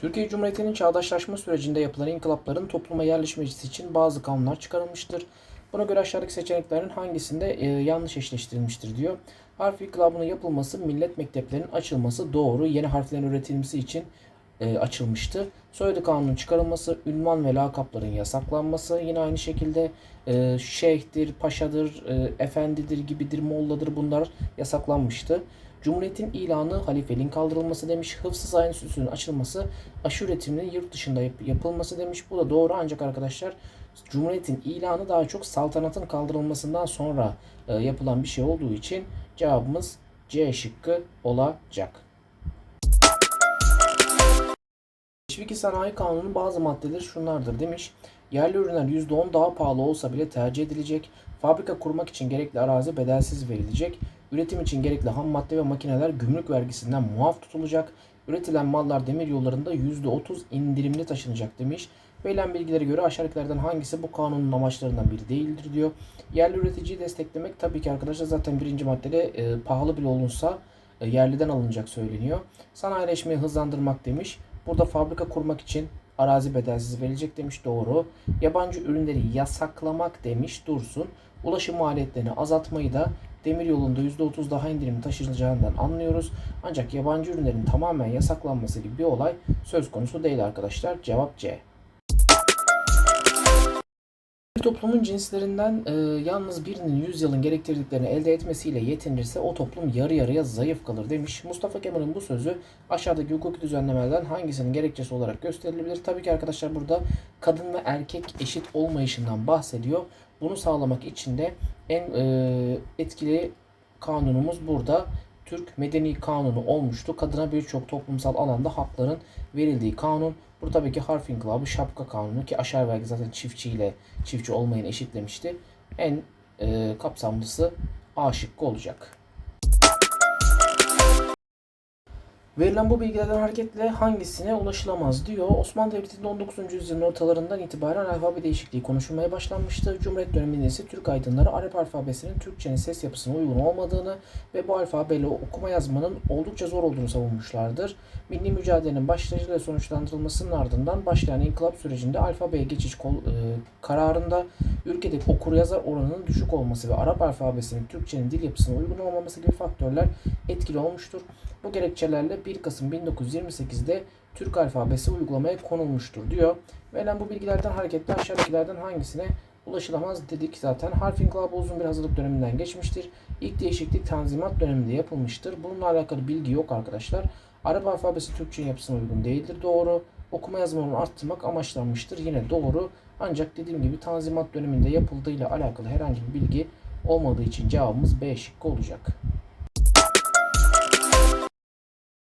Türkiye Cumhuriyeti'nin çağdaşlaşma sürecinde yapılan inkılapların topluma yerleşmesi için bazı kanunlar çıkarılmıştır. Buna göre aşağıdaki seçeneklerin hangisinde e, yanlış eşleştirilmiştir diyor. Harf inkılabının yapılması, millet mekteplerinin açılması doğru. Yeni harflerin üretilmesi için e, açılmıştı. Soyadı kanunun çıkarılması, ünvan ve lakapların yasaklanması, yine aynı şekilde e, şeyhtir, paşadır, e, efendidir, gibidir, molladır bunlar yasaklanmıştı. Cumhuriyetin ilanı halifeliğin kaldırılması demiş. Hıfzı Sahin Süsü'nün açılması, aşı üretiminin yurt dışında yap- yapılması demiş. Bu da doğru ancak arkadaşlar Cumhuriyetin ilanı daha çok saltanatın kaldırılmasından sonra e, yapılan bir şey olduğu için cevabımız C şıkkı olacak. Teşviki Sanayi Kanunu'nun bazı maddeleri şunlardır demiş. Yerli ürünler %10 daha pahalı olsa bile tercih edilecek. Fabrika kurmak için gerekli arazi bedelsiz verilecek. Üretim için gerekli ham madde ve makineler gümrük vergisinden muaf tutulacak. Üretilen mallar demir yollarında %30 indirimli taşınacak demiş. Verilen bilgilere göre aşağıdakilerden hangisi bu kanunun amaçlarından biri değildir diyor. Yerli üreticiyi desteklemek tabii ki arkadaşlar zaten birinci maddede e, pahalı bile olunsa e, yerliden alınacak söyleniyor. Sanayileşmeyi hızlandırmak demiş. Burada fabrika kurmak için arazi bedelsiz verilecek demiş doğru. Yabancı ürünleri yasaklamak demiş dursun. Ulaşım maliyetlerini azaltmayı da demir yolunda %30 daha indirim taşınacağından anlıyoruz. Ancak yabancı ürünlerin tamamen yasaklanması gibi bir olay söz konusu değil arkadaşlar. Cevap C. Toplumun cinslerinden e, yalnız birinin 100 yılın gerektirdiklerini elde etmesiyle yetinirse o toplum yarı yarıya zayıf kalır demiş. Mustafa Kemal'in bu sözü aşağıdaki hukuki düzenlemelerden hangisinin gerekçesi olarak gösterilebilir? Tabii ki arkadaşlar burada kadın ve erkek eşit olmayışından bahsediyor. Bunu sağlamak için de en e, etkili kanunumuz burada Türk Medeni Kanunu olmuştu. Kadına birçok toplumsal alanda hakların verildiği kanun. Bu tabii ki harf inkılabı, şapka kanunu ki aşağı vergi zaten çiftçiyle çiftçi olmayanı eşitlemişti. En e, kapsamlısı A şıkkı olacak. Verilen bu bilgilerden hareketle hangisine ulaşılamaz diyor. Osmanlı Devleti'nde 19. yüzyılın ortalarından itibaren alfabe değişikliği konuşulmaya başlanmıştı. Cumhuriyet döneminde ise Türk aydınları Arap alfabesinin Türkçenin ses yapısına uygun olmadığını ve bu alfabeyle okuma yazmanın oldukça zor olduğunu savunmuşlardır. Milli mücadelenin başlayıcıyla sonuçlandırılmasının ardından başlayan inkılap sürecinde alfabeye geçiş e, kararında ülkedeki okur yazar oranının düşük olması ve Arap alfabesinin Türkçenin dil yapısına uygun olmaması gibi faktörler etkili olmuştur. Bu gerekçelerle 1 Kasım 1928'de Türk alfabesi uygulamaya konulmuştur diyor. Verilen bu bilgilerden hareketle aşağıdakilerden hangisine ulaşılamaz dedik zaten. Harf inkılabı uzun bir hazırlık döneminden geçmiştir. İlk değişiklik Tanzimat döneminde yapılmıştır. Bununla alakalı bilgi yok arkadaşlar. Arap alfabesi Türkçe'nin yapısına uygun değildir. Doğru. Okuma yazmanı arttırmak amaçlanmıştır. Yine doğru. Ancak dediğim gibi Tanzimat döneminde yapıldığıyla alakalı herhangi bir bilgi olmadığı için cevabımız B şıkkı olacak.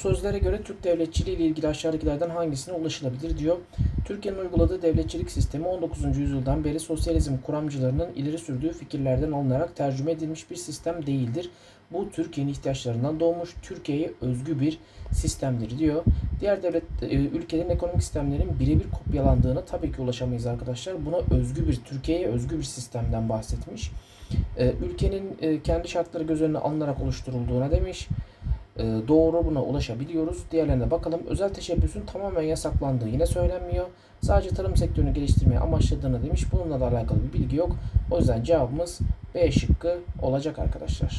Sözlere göre Türk devletçiliği ile ilgili aşağıdakilerden hangisine ulaşılabilir diyor. Türkiye'nin uyguladığı devletçilik sistemi 19. yüzyıldan beri sosyalizm kuramcılarının ileri sürdüğü fikirlerden alınarak tercüme edilmiş bir sistem değildir. Bu Türkiye'nin ihtiyaçlarından doğmuş, Türkiye'ye özgü bir sistemdir diyor. Diğer devlet e, ülkelerin ekonomik sistemlerinin birebir kopyalandığına tabii ki ulaşamayız arkadaşlar. Buna özgü bir Türkiye'ye özgü bir sistemden bahsetmiş. E, Ülkenin e, kendi şartları göz önüne alınarak oluşturulduğuna demiş. E, doğru buna ulaşabiliyoruz. Diğerlerine bakalım. Özel teşebbüsün tamamen yasaklandığı yine söylenmiyor. Sadece tarım sektörünü geliştirmeye amaçladığını demiş. Bununla da alakalı bir bilgi yok. O yüzden cevabımız B şıkkı olacak arkadaşlar.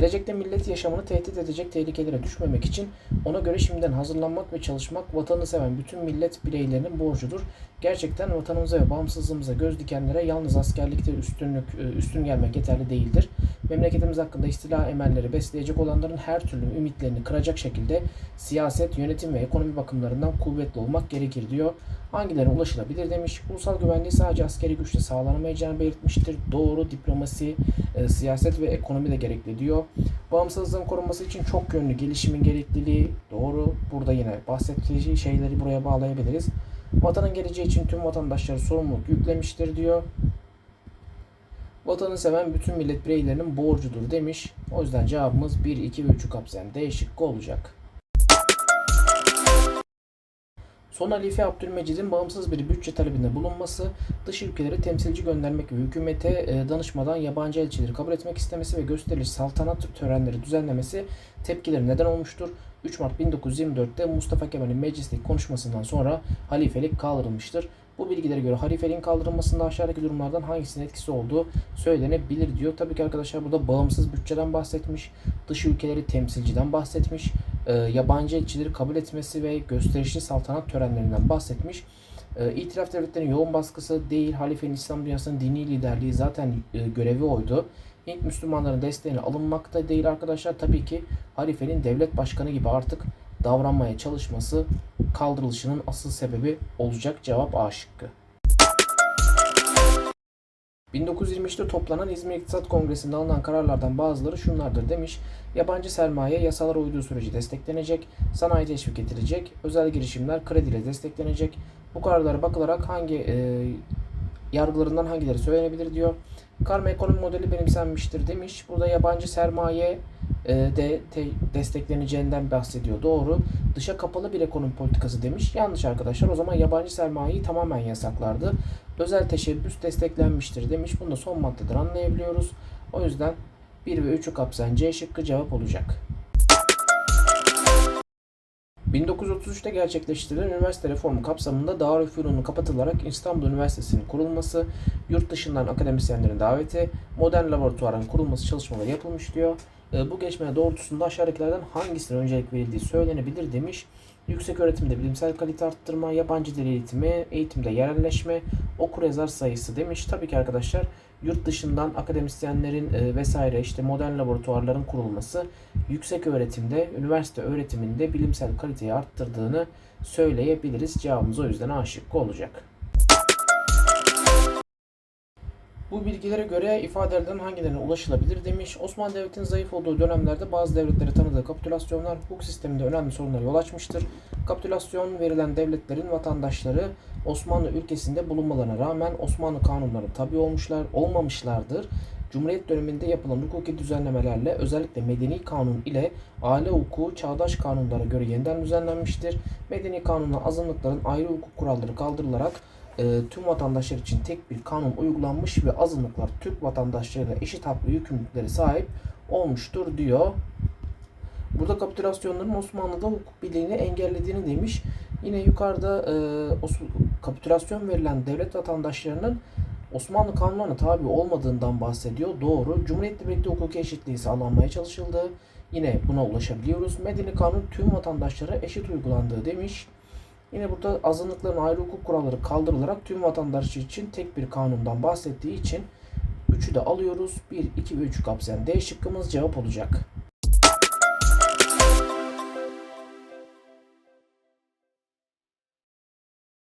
Gelecekte millet yaşamını tehdit edecek tehlikelere düşmemek için ona göre şimdiden hazırlanmak ve çalışmak vatanı seven bütün millet bireylerinin borcudur. Gerçekten vatanımıza ve bağımsızlığımıza göz dikenlere yalnız askerlikte üstünlük e, üstün gelmek yeterli değildir. Memleketimiz hakkında istila emelleri besleyecek olanların her türlü ümitlerini kıracak şekilde siyaset, yönetim ve ekonomi bakımlarından kuvvetli olmak gerekir diyor. Hangilerine ulaşılabilir demiş. Ulusal güvenliği sadece askeri güçle sağlanamayacağını belirtmiştir. Doğru diplomasi, e, siyaset ve ekonomi de gerekli diyor. Bağımsızlığın korunması için çok yönlü gelişimin gerekliliği doğru. Burada yine bahsettiği şeyleri buraya bağlayabiliriz. Vatanın geleceği için tüm vatandaşları sorumluluk yüklemiştir diyor. Vatanı seven bütün millet bireylerinin borcudur demiş. O yüzden cevabımız 1, 2 ve 3'ü kapsayan D şıkkı olacak. Son halife Abdülmecid'in bağımsız bir bütçe talebinde bulunması, dış ülkeleri temsilci göndermek ve hükümete e, danışmadan yabancı elçileri kabul etmek istemesi ve gösteriş saltanat törenleri düzenlemesi tepkileri neden olmuştur. 3 Mart 1924'te Mustafa Kemal'in meclisteki konuşmasından sonra halifelik kaldırılmıştır. Bu bilgilere göre halifeliğin kaldırılmasında aşağıdaki durumlardan hangisinin etkisi olduğu söylenebilir diyor. Tabii ki arkadaşlar burada bağımsız bütçeden bahsetmiş, dış ülkeleri temsilciden bahsetmiş, e, yabancı elçileri kabul etmesi ve gösterişli saltanat törenlerinden bahsetmiş. E, İtilaf devletlerinin yoğun baskısı değil, halifenin İslam dünyasının dini liderliği zaten e, görevi oydu. Hint Müslümanların desteğine alınmakta değil arkadaşlar. Tabii ki halifenin devlet başkanı gibi artık davranmaya çalışması kaldırılışının asıl sebebi olacak cevap A şıkkı. 1923'te toplanan İzmir İktisat Kongresi'nde alınan kararlardan bazıları şunlardır demiş. Yabancı sermaye yasalara uyduğu sürece desteklenecek, sanayi teşvik edilecek, özel girişimler krediyle desteklenecek. Bu kararlara bakılarak hangi e, yargılarından hangileri söylenebilir diyor. Karma ekonomi modeli benimsenmiştir demiş. Burada yabancı sermaye e, de te- destekleneceğinden bahsediyor. Doğru. Dışa kapalı bir ekonomi politikası demiş. Yanlış arkadaşlar. O zaman yabancı sermayeyi tamamen yasaklardı. Özel teşebbüs desteklenmiştir demiş. Bunu da son maddeden anlayabiliyoruz. O yüzden 1 ve 3'ü kapsayan C şıkkı cevap olacak. 1933'te gerçekleştirilen üniversite reformu kapsamında Darülfünun'un kapatılarak İstanbul Üniversitesi'nin kurulması, yurt dışından akademisyenlerin daveti, modern laboratuvarın kurulması çalışmaları yapılmış diyor. E, Bu geçme doğrultusunda aşağıdakilerden hangisine öncelik verildiği söylenebilir demiş. Yüksek öğretimde bilimsel kalite arttırma, yabancı dil eğitimi, eğitimde yerelleşme, okur yazar sayısı demiş. Tabii ki arkadaşlar yurt dışından akademisyenlerin e, vesaire işte modern laboratuvarların kurulması yüksek öğretimde, üniversite öğretiminde bilimsel kaliteyi arttırdığını söyleyebiliriz. Cevabımız o yüzden A şıkkı olacak. Bu bilgilere göre ifade edilen hangilerine ulaşılabilir demiş. Osmanlı Devleti'nin zayıf olduğu dönemlerde bazı devletlere tanıdığı kapitülasyonlar hukuk sisteminde önemli sorunlara yol açmıştır. Kapitülasyon verilen devletlerin vatandaşları Osmanlı ülkesinde bulunmalarına rağmen Osmanlı kanunlarına tabi olmuşlar, olmamışlardır. Cumhuriyet döneminde yapılan hukuki düzenlemelerle özellikle medeni kanun ile aile hukuku çağdaş kanunlara göre yeniden düzenlenmiştir. Medeni kanunla azınlıkların ayrı hukuk kuralları kaldırılarak e, tüm vatandaşlar için tek bir kanun uygulanmış ve azınlıklar Türk vatandaşlarıyla eşit hak ve yükümlülüklere sahip olmuştur diyor. Burada kapitülasyonların Osmanlı'da hukuk birliğini engellediğini demiş. Yine yukarıda e, kapitülasyon verilen devlet vatandaşlarının Osmanlı kanunlarına tabi olmadığından bahsediyor. Doğru. Cumhuriyetle birlikte hukuki eşitliği sağlanmaya çalışıldı. Yine buna ulaşabiliyoruz. Medeni kanun tüm vatandaşlara eşit uygulandığı demiş. Yine burada azınlıkların ayrı hukuk kuralları kaldırılarak tüm vatandaşlar için tek bir kanundan bahsettiği için 3'ü de alıyoruz. 1, 2 ve 3'ü kapsayan D şıkkımız cevap olacak.